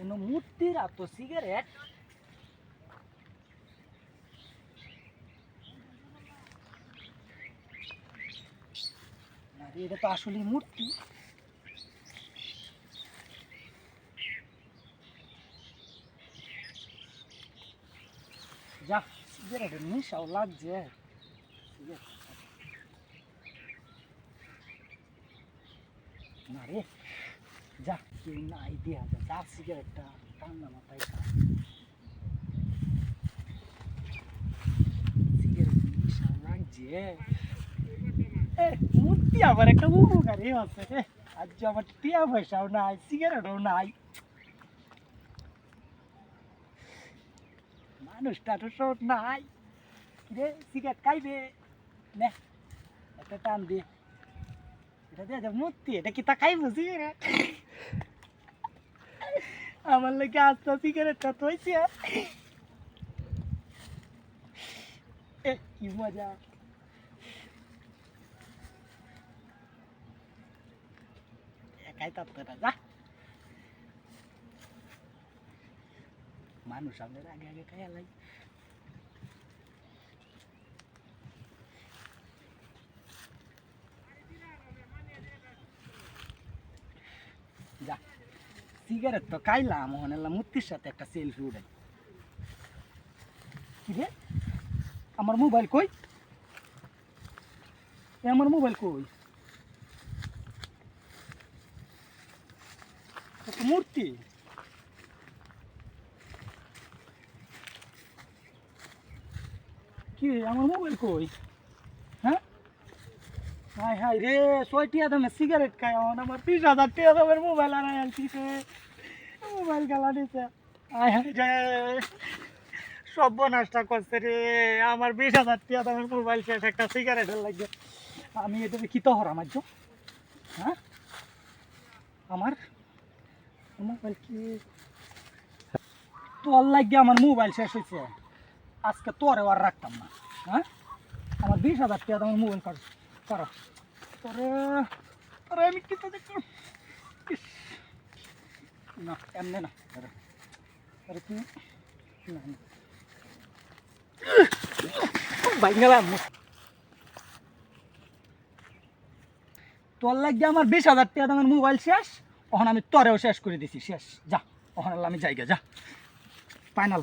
কোনো মূর্তির আর তো সিগারেট। এটা তো আসলে মূর্তি যা সিগারেটের নেশাও লাগছে। না রে যা কেউ নাই দেয়া যা যা সিগারেটটা ঠান্ডা মাথায় খা সিগারেট মূর্তি আবার একটা উপকারী আছে। আজ আমার টিয়া পয়সাও নাই, সিগারেটও নাই। মানুষটা তো সব নাই। রে সিগারেট খাইবে? নে, একটা টান দিয়ে এটা দিয়ে মূর্তি, এটা কি তা খাইবো, সিগারেট? আমার লাগে আস্তে সিগারেটটা তৈছে এ, কি মজা। একাই তাত্তা যা। মানুষ আমাদের আগে আগে খাইয়া লাই। যা। সিগারেট তো খাইলাম হলাম মূর্তির সাথে একটা সেলফি উঠাই রে? আমার মোবাইল কই? আমার মোবাইল কই? মূর্তি। কি আমার মোবাইল কই? হাই হাই রে, ছয় টিয়া দামে সিগারেট খাই আমার আমার বিশ হাজার টিয়া মোবাইল আর আনছিছে মোবাইল খেলা দিছে। হাই হাই রে। সব নষ্ট করছে রে। আমার বিশ হাজার টিয়া মোবাইল শেষ, একটা সিগারেটের লাগবে আমি এটা কি তো হরাম আজ হ্যাঁ? আমার? মোবাইল কি? তোর লাগে আমার মোবাইল শেষ হয়েছে আজকে তোরে আর রাখতাম না। হ্যাঁ? আমার বিশ হাজার টাকা আমার মোবাইল কার। করো আমি কি তো দেখো? ইস, না না আরে আরে না না। তোর লাগে আমার বিশ হাজার টাকা আমার মোবাইল শেষ তখন আমি তোরেও শেষ করে দিছি শেষ। যা ওখানে আমি যাইগা যা। ফাইনাল